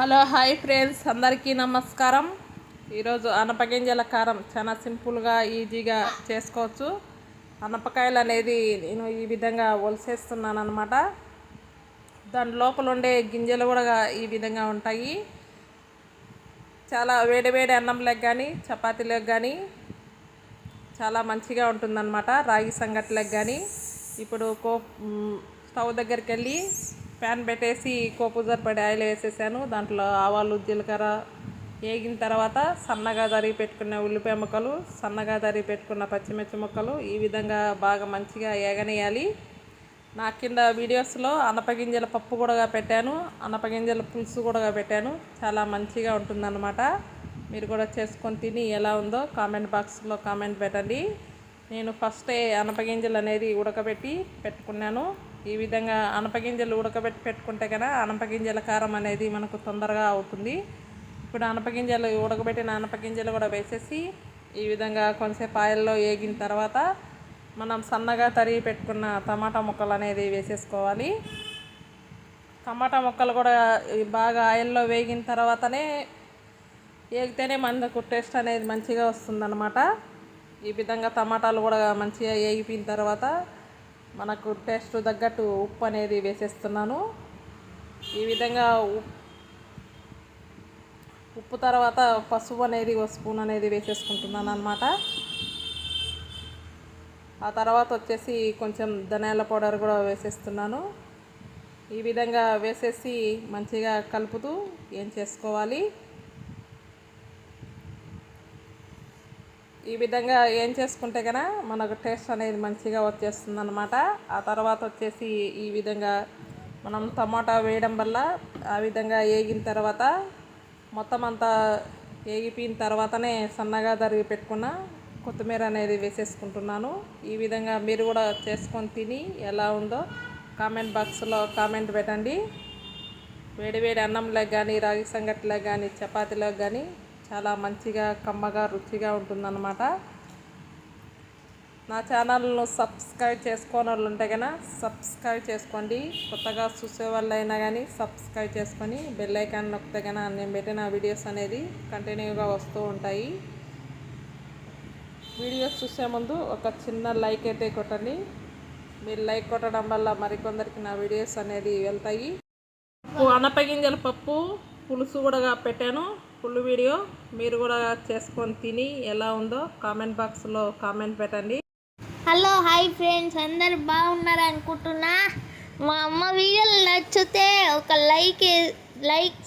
Hello hi friends. అందరికీ నమస్కారం. ఈరోజు అనపగింజల కారం చాలా సింపుల్గా ఈజీగా చేసుకోవచ్చు. అనపకాయలు అనేది నేను ఈ విధంగా ఒలిసేస్తున్నాను అనమాట దాని లోపల ఉండే గింజలు కూడా ఈ విధంగా ఉంటాయి. చాలా వేడి వేడి అన్నంలోకి కానీ చపాతీలకు కానీ చాలా మంచిగా ఉంటుందన్నమాట. రాగి సంగట్లకు కానీ ఇప్పుడు కో స్టవ్ దగ్గరికి వెళ్ళి ప్యాన్ పెట్టేసి కోపు పడి ఆయిల్ వేసేసాను. దాంట్లో ఆవాలు జీలకర్ర వేగిన తర్వాత సన్నగా తరిగి పెట్టుకున్న ఉల్లిపాయ ముక్కలు సన్నగా తరిగి పెట్టుకున్న పచ్చిమిర్చి ముక్కలు ఈ విధంగా బాగా మంచిగా ఏగనేయాలి. నా కింద వీడియోస్లో అనపగింజల పప్పు కూడా పెట్టాను. అనపగింజల పులుసు కూడా పెట్టాను. చాలా మంచిగా ఉంటుందన్నమాట. మీరు కూడా చేసుకొని తిని ఎలా ఉందో కామెంట్ బాక్స్లో కామెంట్ పెట్టండి. నేను ఫస్టే అనపగింజలు అనేది ఉడకబెట్టి పెట్టుకున్నాను. ఈ విధంగా అనపగింజలు ఉడకబెట్టి పెట్టుకుంటే కదా అనపగింజల కారం అనేది మనకు తొందరగా అవుతుంది. ఇప్పుడు అనపగింజలు ఉడకబెట్టిన అనపగింజలు కూడా వేసేసి ఈ విధంగా కొంచెం ఆయిల్లో వేగిన తర్వాత మనం సన్నగా తరిగి పెట్టుకున్న టమాటా ముక్కలు అనేది వేసేసుకోవాలి. టమాటా ముక్కలు కూడా బాగా ఆయిల్లో వేగిన తర్వాతనే వేగితేనే మనకు టేస్ట్ అనేది మంచిగా వస్తుందన్నమాట. ఈ విధంగా టమాటాలు కూడా మంచిగా వేగిపోయిన తర్వాత మనకు టేస్ట్ తగ్గట్టు ఉప్పు అనేది వేసేస్తున్నాను. ఈ విధంగా ఉప్- ఉప్పు తర్వాత పసుపు అనేది ఒక స్పూన్ అనేది వేసేసుకుంటున్నాను అనమాట ఆ తర్వాత వచ్చేసి కొంచెం ధనియాల పౌడర్ కూడా వేసేస్తున్నాను. ఈ విధంగా వేసేసి మంచిగా కలుపుతూ ఏం చేసుకోవాలి? ఈ విధంగా ఏం చేసుకుంటే కనుక మనకు టేస్ట్ అనేది మంచిగా వచ్చేస్తుంది అనమాట ఆ తర్వాత వచ్చేసి ఈ విధంగా మనం టమాటా వేయడం వల్ల ఆ విధంగా వేగిన తర్వాత మొత్తం అంతా వేగిపోయిన తర్వాతనే సన్నగా తరిగి పెట్టుకున్న కొత్తిమీర అనేది వేసేసుకుంటున్నాను. ఈ విధంగా మీరు కూడా చేసుకొని తిని ఎలా ఉందో కామెంట్ బాక్స్లో కామెంట్ పెట్టండి. వేడివేడి అన్నంలో కానీ రాగి సంగటిలోకి కానీ చపాతీలో కానీ చాలా మంచిగా కమ్మగా రుచిగా ఉంటుందన్నమాట. నా ఛానల్ను సబ్స్క్రైబ్ చేసుకోని వాళ్ళు ఉంటే కనుక సబ్స్క్రైబ్ చేసుకోండి. కొత్తగా చూసే వాళ్ళు అయినా కానీ సబ్స్క్రైబ్ చేసుకొని బెల్ ఐకాన్ నొక్కితే కనుక నేను పెట్టిన వీడియోస్ అనేది కంటిన్యూగా వస్తూ ఉంటాయి. వీడియోస్ చూసే ముందు ఒక చిన్న లైక్ అయితే కొట్టండి. మీరు లైక్ కొట్టడం వల్ల మరికొందరికి నా వీడియోస్ అనేది వెళ్తాయి. పప్పు అనపగింజల పప్పు పులుసు కూడా పెట్టాను. ఫుల్ వీడియో మీరు కూడా చేసుకొని తిని ఎలా ఉందో కామెంట్ బాక్స్లో కామెంట్ పెట్టండి. Hello hi friends. అందరు బాగున్నారు అనుకుంటున్నా? మా అమ్మ వీడియోలు నచ్చితే ఒక లైక్ లైక్